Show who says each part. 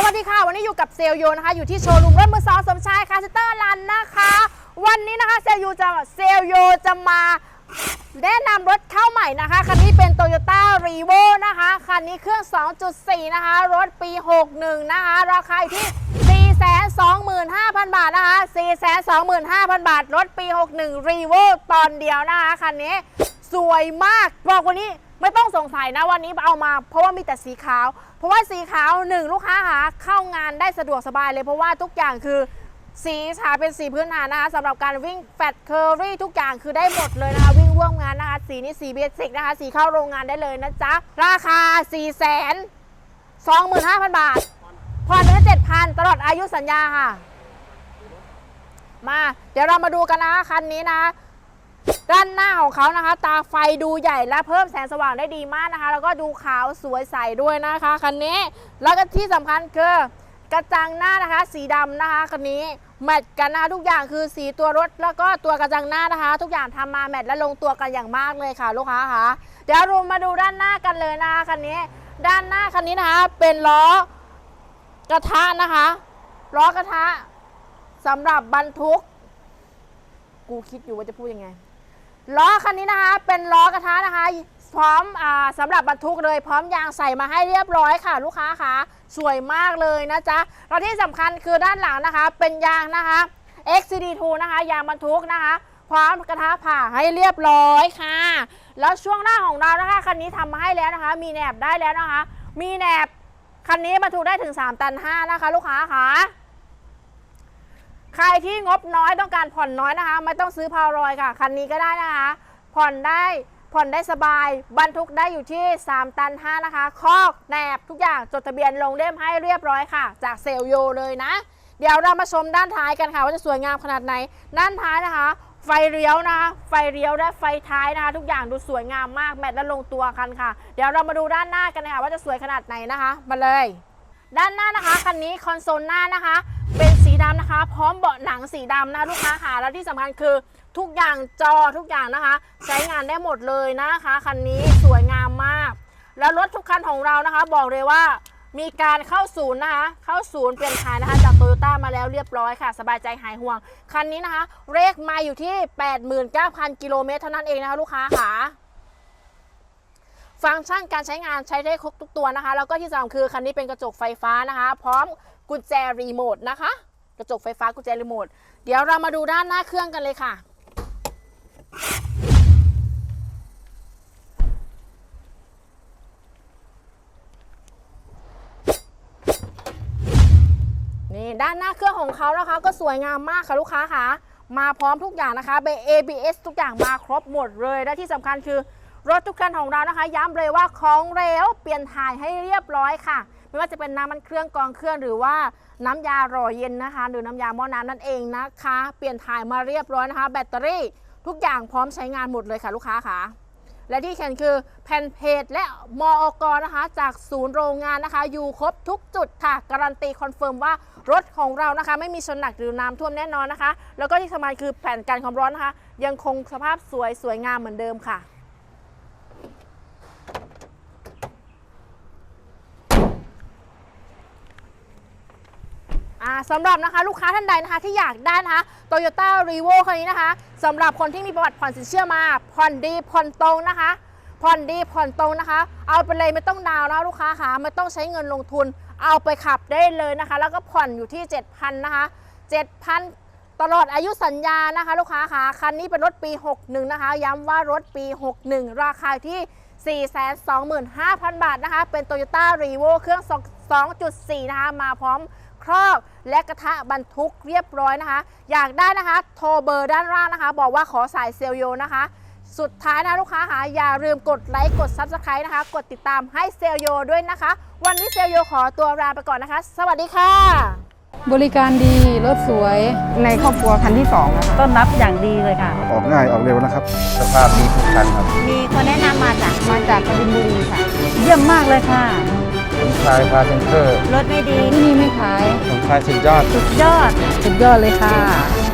Speaker 1: สวัสดีค่ะ วันนี้อยู่กับเซลลโยนะคะ อยู่ที่โชว์รูมรถมือสองสมชายคาร์เตอร์ลันนะคะ วันนี้นะคะเซลลโยจะเซลลโยจะมาแนะนำรถเข้าใหม่นะคะ คันนี้เป็น Toyota r e v o นะคะ คันนี้เครื่อง 2.4 นะคะ รถปี 61 นะคะ ราคาที่ 425,000 บาทนะคะ 425,000 บาท รถปี 61 r e v o ตอนเดียวนะคะ คันนี้สวยมากบอกวันนี้ ไม่ต้องสงสัยนะวันนี้เอามา เพราะว่ามีแต่สีขาว เพราะว่าสีขาวหนึ่งลูกค้าหาเข้างานได้สะดวกสบายเลย เพราะว่าทุกอย่างคือสีฉาเป็นสีพื้นฐานนะคะสำหรับการวิ่งแฟตเคอรี่ทุกอย่างคือได้หมดเลยนะคะ วิ่งร่วมงานนะคะ สีนี้สีเบสิกนะคะ สีเข้าโรงงานได้เลยนะจ๊ะ ราคา 4 2 5 0 0 0 บาทผ่อนเดือน7,000ตลอดอายุสัญญาค่ะ มา เดี๋ยวเรามาดูกันนะคันนี้นะ ด้านหน้าของเขานะคะ ตาไฟดูใหญ่และเพิ่มแสงสว่างได้ดีมากนะคะ แล้วก็ดูขาวสวยใสด้วยนะคะคันนี้แล้วก็ที่สำคัญคือกระจังหน้านะคะ สีดำนะคะคันนี้แมทกันนะคะทุกอย่างคือสีตัวรถแล้วก็ตัวกระจังหน้านะคะ ทุกอย่างทำมาแมทและลงตัวกันอย่างมากเลยค่ะ ลูกค้าคะเดี๋ยวเรามาดูด้านหน้ากันเลยนะคะคันนี้ ด้านหน้าคันนี้นะคะ เป็นล้อกระทะนะคะล้อกระทะสำหรับบรรทุก กูคิดอยู่ว่าจะพูดยังไง ล้อคันนี้นะคะ เป็นล้อกระทะนะคะ พร้อมอ่าสำหรับบรรทุกเลย พร้อมยางใส่มาให้เรียบร้อยค่ะ ลูกค้าค่ะสวยมากเลยนะจ๊ะแล้วที่สำคัญคือด้านหลังนะคะ เป็นยางนะคะ XCD2 นะคะยางบรรทุกนะคะพร้อมกระทะผ่าให้เรียบร้อยค่ะ แล้วช่วงหน้าของเรานะคะคันนี้ทำมาให้แล้วนะคะ มีแหนบได้แล้วนะคะ มีแหนบคันนี้บรรทุกได้ถึง 3 ตัน 5 นะคะ ลูกค้าค่ะ ใครที่งบน้อยต้องการผ่อนน้อยนะคะ ไม่ต้องซื้อพาวรอยค่ะ คันนี้ก็ได้นะคะ ผ่อนได้ผ่อนได้สบาย บรรทุกได้อยู่ที่ 3 ตัน 5 นะคะ คอกแหนบทุกอย่างจดทะเบียนลงเล่มให้เรียบร้อยค่ะ จากเซลโยเลยนะ เดี๋ยวเรามาชมด้านท้ายกันค่ะ ว่าจะสวยงามขนาดไหน ด้านท้ายนะคะ ไฟเลี้ยวนะคะ ไฟเลี้ยวและไฟท้ายนะคะ ทุกอย่างดูสวยงามมากแมทและลงตัวกันค่ะ เดี๋ยวเรามาดูด้านหน้ากันนะคะว่าจะสวยขนาดไหนนะคะ มาเลย ด้านหน้านะคะคันนี้คอนโซลหน้านะคะเป็น ดำนะคะ พร้อมเบาะหนังสีดำนะลูกค้าค่ะแล้วที่สำคัญคือทุกอย่างจอทุกอย่างนะคะ ใช้งานได้หมดเลยนะคะคันนี้สวยงามมาก แล้วรถทุกคันของเรานะคะ บอกเลยว่ามีการเข้าศูนย์นะคะ เข้าศูนย์เปลี่ยนถ่ายนะคะ จากโตโยต้ามาแล้วเรียบร้อยค่ะ สบายใจหายห่วง คันนี้นะคะ เลขมาอยู่ที่ 89,000 กิโลเมตรเท่านั้นเองนะคะ ลูกค้าค่ะ ฟังก์ชันการใช้งานใช้ได้ครบทุกตัวนะคะ แล้วก็ที่สำคัญคือคันนี้เป็นกระจกไฟฟ้านะคะ พร้อมกุญแจรีโมทนะคะ กระจกไฟฟ้ากุญแจรีโมทเดี๋ยวเรามาดูด้านหน้าเครื่องกันเลยค่ะ นี่ด้านหน้าเครื่องของเขานะคะ ก็สวยงามมากค่ะลูกค้าค่ะ มาพร้อมทุกอย่างนะคะเบ ABS ทุกอย่างมาครบหมดเลย และที่สำคัญคือรถทุกคันของเรานะคะ ย้ำเลยว่าของเร็วเปลี่ยนถ่ายให้เรียบร้อยค่ะ ไม่ว่าจะเป็นน้ำมันเครื่องกองเครื่องหรือว่าน้ำยาหล่อเย็นนะคะ หรือน้ำยาหม้อน้ำนั่นเองนะคะ เปลี่ยนถ่ายมาเรียบร้อยนะคะ แบตเตอรี่ทุกอย่างพร้อมใช้งานหมดเลยค่ะลูกค้าค่ะและที่เห็นคือแผ่นเพจและมอกนะคะ จากศูนย์โรงงานนะคะ อยู่ครบทุกจุดค่ะ การันตีคอนเฟิร์มว่ารถของเรานะคะ ไม่มีชนหนักหรือน้ำท่วมแน่นอนนะคะ แล้วก็ที่สำคัญคือแผ่นกันความร้อนนะคะ ยังคงสภาพสวยสวยงามเหมือนเดิมค่ะ สำหรับนะคะลูกค้าท่านใดนะคะที่อยากได้นะคะ Toyota r e v o คันนี้นะคะสำหรับคนที่มีประวัติผ่อนสินเชื่อมาผ่อนดีผ่อนตรงนะคะผ่อนดีผ่อนตรงนะคะ เอาไปเลยไม่ต้องดาวน์นะลูกค้าค่ะไม่ต้องใช้เงินลงทุน เอาไปขับได้เลยนะคะ แล้วก็ผ่อนอยู่ที่ 7,000นะคะ7,000 ตลอดอายุสัญญานะคะ ลูกค้าค่ะคันนี้เป็นรถปี 61 นะคะ ย้ำว่ารถปี 61 ราคาที่ 425,000 บาทนะคะ เป็น Toyota r e v o เครื่อง 2.4 นะคะ มาพร้อม ครอบ และกระทะบรรทุกเรียบร้อยนะคะ อยากได้นะคะ โทรเบอร์ด้านล่างนะคะ บอกว่าขอสายเซลโยนะคะ สุดท้ายนะลูกค้าค่ะอย่าลืมกดไลค์กด Subscribe นะคะ กดติดตามให้เซลโยด้วยนะคะ วันนี้เซลโยขอตัวลาไปก่อนนะคะ สวัสดีค่ะ
Speaker 2: บริการดีรถสวย
Speaker 3: ในครอบครัวคันที่2นะคะ
Speaker 4: ต้อนรับอย่างดีเลยค่ะ
Speaker 5: ออกง่ายออกเร็วนะครับ สภาพดีทุกคันครับ
Speaker 4: มีคนแนะนำมาจาก
Speaker 3: มาจากกบินบุรีค่ะ
Speaker 4: เยี่ยมมากเลยค่ะ
Speaker 5: ผมชายพาเซนเตอร์
Speaker 4: รถไม่ดี
Speaker 2: ที่นี่ไม่ขาย
Speaker 5: ผมชายสุดยอด
Speaker 4: สุดยอด
Speaker 2: สุดยอดเลยค่ะ